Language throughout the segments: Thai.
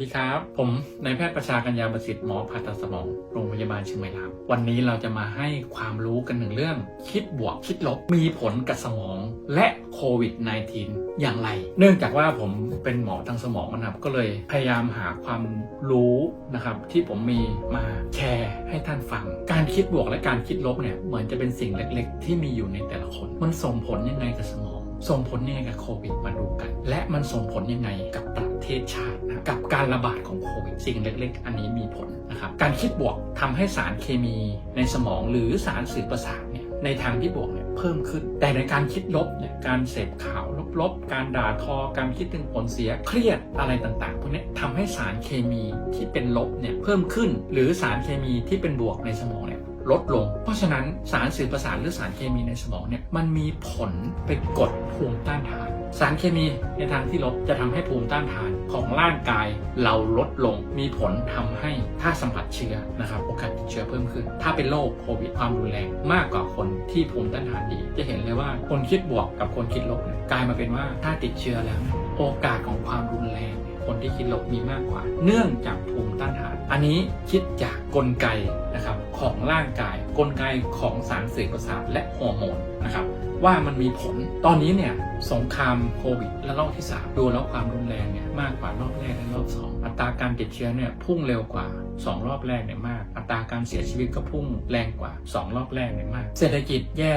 ดีครับ ผมนายแพทย์ประชากัญญาประสิทธิ์หมอผ่าตัดสมองโรงพยาบาลเชียงใหม่ลาบวันนี้เราจะมาให้ความรู้กันหนึ่งเรื่อง คิดบวกคิดลบมีผลกับสมองและโควิด -19 อย่างไร เนื่องจากว่าผมเป็นหมอทางสมองนะครับ ก็เลยพยายามหาความรู้นะครับ ที่ผมมีมาแชร์ให้ท่านฟัง การคิดบวกและการคิดลบเนี่ยเหมือนจะเป็นสิ่งเล็ก ๆ ที่มีอยู่ในแต่ละคน มันส่งผลยังไงกับสมอง ส่งผลยังไงกับโควิดมาดูกัน และมันส่งผลยังไงกับประเทศชาติ กับการระบาดของโควิดสิ่งเล็ก ๆ อันนี้มีผลนะครับการคิดบวกทำให้สารเคมีในสมองหรือสารสื่อประสาทเนี่ยในทางที่บวกเนี่ยเพิ่มขึ้น แต่ในการคิดลบเนี่ยการเสพข่าวลบๆ การด่าทอการคิดถึงผลเสียเครียดอะไรต่างๆพวกนี้ทำให้สารเคมีที่เป็นลบเนี่ยเพิ่มขึ้น หรือสารเคมีที่เป็นบวกในสมองเนี่ย ลดลง เพราะฉะนั้นสารสื่อประสาทหรือสารเคมีในสมองเนี่ยมันมีผลไปกดภูมิต้านทาน สารเคมีในทางที่ลบจะทำให้ภูมิต้านทานของร่างกายเราลดลง มีผลทำให้ถ้าสัมผัสเชื้อนะครับโอกาสติดเชื้อเพิ่มขึ้น ถ้าเป็นโรคโควิดความรุนแรงมากกว่าคนที่ภูมิต้านทานดี จะเห็นเลยว่าคนคิดบวกกับคนคิดลบเนี่ยกลายมาเป็นว่าถ้าติดเชื้อแล้ว โอกาสของความรุนแรงคนที่คิดลบมีมากกว่า เนื่องจากภูมิต้านทาน อันนี้คิดจากกลไกนะครับของร่างกาย กลไกของสารสื่อประสาทและฮอร์โมนนะครับว่ามันมีผลตอนนี้เนี่ยสงครามโควิดและรอบที่ 3 ดูแล้วความรุนแรงเนี่ยมากกว่ารอบแรกและรอบ 2 อัตราการติดเชื้อเนี่ยพุ่งเร็วกว่า 2 รอบแรกเนี่ยมาก อัตราการเสียชีวิตก็พุ่งแรงกว่า 2 รอบแรกเนี่ยมาก เศรษฐกิจแย่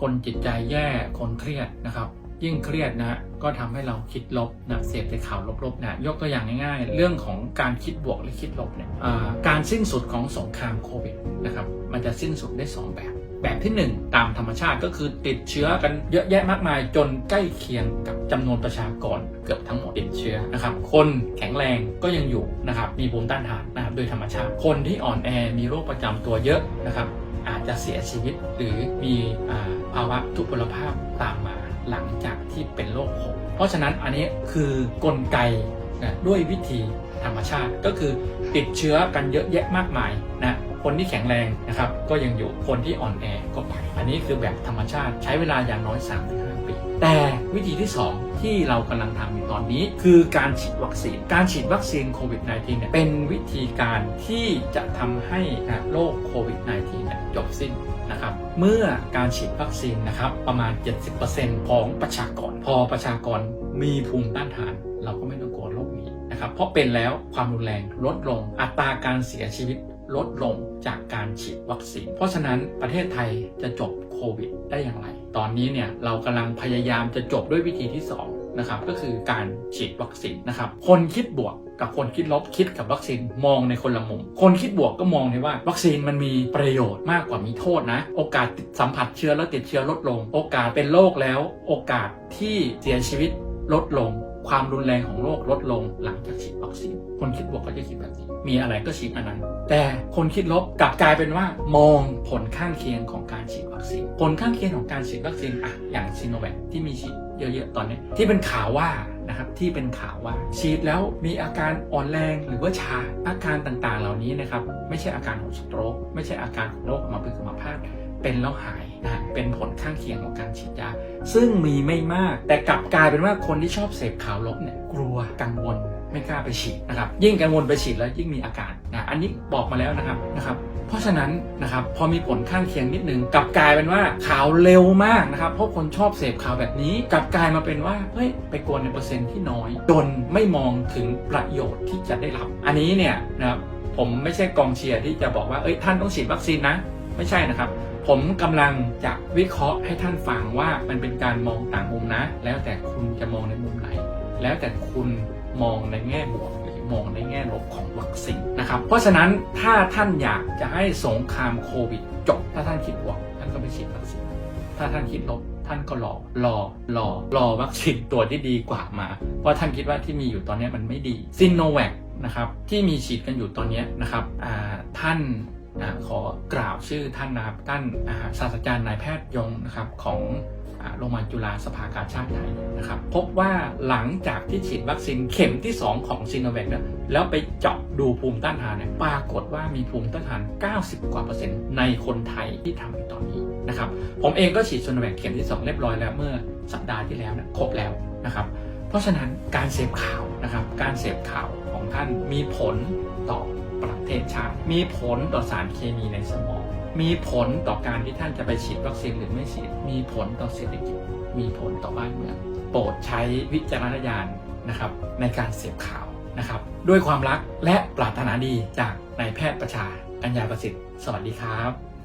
คนจิตใจแย่คนเครียดนะครับ ยิ่งเครียดนะก็ทำให้เราคิดลบนะเสพแต่ข่าวลบๆนะยกตัวอย่างง่ายๆ เรื่องของการคิดบวกหรือคิดลบเนี่ยการสิ้นสุดของสงครามโควิดนะครับมันจะสิ้นสุดได้สองแบบ แบบที่ 1 ตามธรรมชาติก็คือติดเชื้อกันเยอะแยะมากมายจนใกล้เคียงกับจำนวนประชากรเกือบทั้งหมดติดเชื้อนะครับคนแข็งแรงก็ยังอยู่นะครับมีภูมิต้านทานนะครับโดยธรรมชาติ คนที่อ่อนแอมีโรคประจำตัวเยอะนะครับอาจจะเสียชีวิตหรือมีอภาวะทุพพลภาพตามมา หลังจากที่เป็นโรคโควิดเพราะฉะนั้นอันนี้คือกลไก นะด้วยวิธีธรรมชาติ ก็คือติดเชื้อกันเยอะแยะมากมายนะคนที่แข็งแรงนะครับ ก็ยังอยู่คนที่อ่อนแอก็ไป อันนี้คือแบบธรรมชาติใช้เวลาอย่างน้อย 3-5 ปี แต่วิธีที่ 2 ที่เรากำลังทำอยู่ตอนนี้ คือการฉีดวัคซีน การฉีดวัคซีนโควิด -19 เนี่ยเป็นวิธีการที่จะทำให้นะโรคโควิด -19 เนี่ยจบสิ้นนะครับเมื่อการฉีดวัคซีนนะครับประมาณ 70%ของประชากรพอประชากร มีภูมิต้านทาน เราก็ไม่ต้องกลัวโรคนี้นะครับ เพราะเป็นแล้วความรุนแรงลดลง อัตราการเสียชีวิตลดลงจากการฉีดวัคซีน เพราะฉะนั้นประเทศไทยจะจบโควิดได้อย่างไร ตอนนี้เนี่ยเรากำลังพยายามจะจบด้วยวิธีที่สองนะครับ ก็คือการฉีดวัคซีนนะครับ คนคิดบวกกับคนคิดลบคิดกับวัคซีนมองในคนละมุม คนคิดบวกก็มองในว่า วัคซีนมันมีประโยชน์มากกว่ามีโทษนะ โอกาสติดสัมผัสเชื้อแล้วติดเชื้อลดลง โอกาสเป็นโรคแล้ว โอกาสที่เสียชีวิต ลดลง ความรุนแรงของโรคลดลงหลังจากฉีดวัคซีนคนคิดบวกก็จะคิดแบบนี้ มีอะไรก็ฉีดอันนั้น แต่คนคิดลบกลับกลายเป็นว่ามองผลข้างเคียงของการฉีดวัคซีน ผลข้างเคียงของการฉีดวัคซีนอะอย่างซีโนแวคที่มีฉีดเยอะๆตอนนี้ ที่เป็นข่าวว่านะครับที่เป็นข่าวว่าฉีดแล้วมีอาการอ่อนแรงหรือว่าชาอาการต่างๆ เหล่านี้นะครับไม่ใช่อาการของสโตรกไม่ใช่อาการของโรคอัมพฤกษ์อัมพาต เป็นแล้วหายนะเป็นผลข้างเคียงของการฉีดยา ซึ่งมีไม่มาก แต่กลับกลายเป็นว่าคนที่ชอบเสพข่าวลบเนี่ยกลัวกังวลไม่กล้าไปฉีดนะครับ ยิ่งกังวลไปฉีดแล้วยิ่งมีอาการนะอันนี้บอกมาแล้วนะครับนะครับเพราะฉะนั้นนะครับพอมีผลข้างเคียงนิดนึงกลับกลายเป็นว่าข่าวเร็วมากนะครับเพราะคนชอบเสพข่าวแบบนี้กลับกลายมาเป็นว่าเฮ้ยไปกวนในเปอร์เซ็นต์ที่น้อยจนไม่มองถึงประโยชน์ที่จะได้รับ อันนี้เนี่ยนะครับผมไม่ใช่กองเชียร์ที่จะบอกว่าเอ้ยท่านต้องฉีดวัคซีนนะ ไม่ใช่นะครับ ผมกำลังจะวิเคราะห์ให้ท่านฟังว่ามันเป็นการมองต่างมุมนะ แล้วแต่คุณจะมองในมุมไหน แล้วแต่คุณมองในแง่บวกหรือมองในแง่ลบของวัคซีนนะครับ เพราะฉะนั้นถ้าท่านอยากจะให้สงครามโควิดจบ ถ้าท่านคิดบวกท่านก็ไปฉีดวัคซีนถ้าท่านคิดลบท่านก็รอรอรอรอวัคซีนตัวที่ดีกว่ามา เพราะท่านคิดว่าที่มีอยู่ตอนนี้มันไม่ดีซินโนแวคนะครับที่มีฉีดกันอยู่ตอนนี้นะครับท่าน นะขอกล่าวชื่อท่านนะครับท่านาศาสตราจารย์นายแพทย์ยงนะครับของโรงพยาบาลจุฬาสภากาชาติไทยนะครับ พบว่าหลังจากที่ฉีดวัคซีนเข็มที่ 2 ของซีโนแวคเนี่ยแล้วไปเจาะดูภูมิต้านทานเนี่ยปรากฏว่ามีภูมิต้านทาน 90 กว่าเปอร์เซ็นต์ในคนไทยที่ทำอยู่ตอนนี้นะครับ ผมเองก็ฉีดซีโนแวคเข็มที่ 2 เรียบร้อยแล้วเมื่อสัปดาห์ที่แล้วนี่ยครบแล้วนะครับ เพราะฉะนั้นการเสพข่าวนะครับ การเสพข่าวของท่านมีผลต่อ ประเทศชาติ มีผลต่อสารเคมีในสมอง มีผลต่อการที่ท่านจะไปฉีดวัคซีนหรือไม่ฉีด มีผลต่อเศรษฐกิจ มีผลต่อบ้านเมือง โปรดใช้วิจารณญาณนะครับในการเสพข่าวนะครับ ด้วยความรักและปรารถนาดีจากนายแพทย์ประชา อัญญาประสิทธิ์ สวัสดีครับ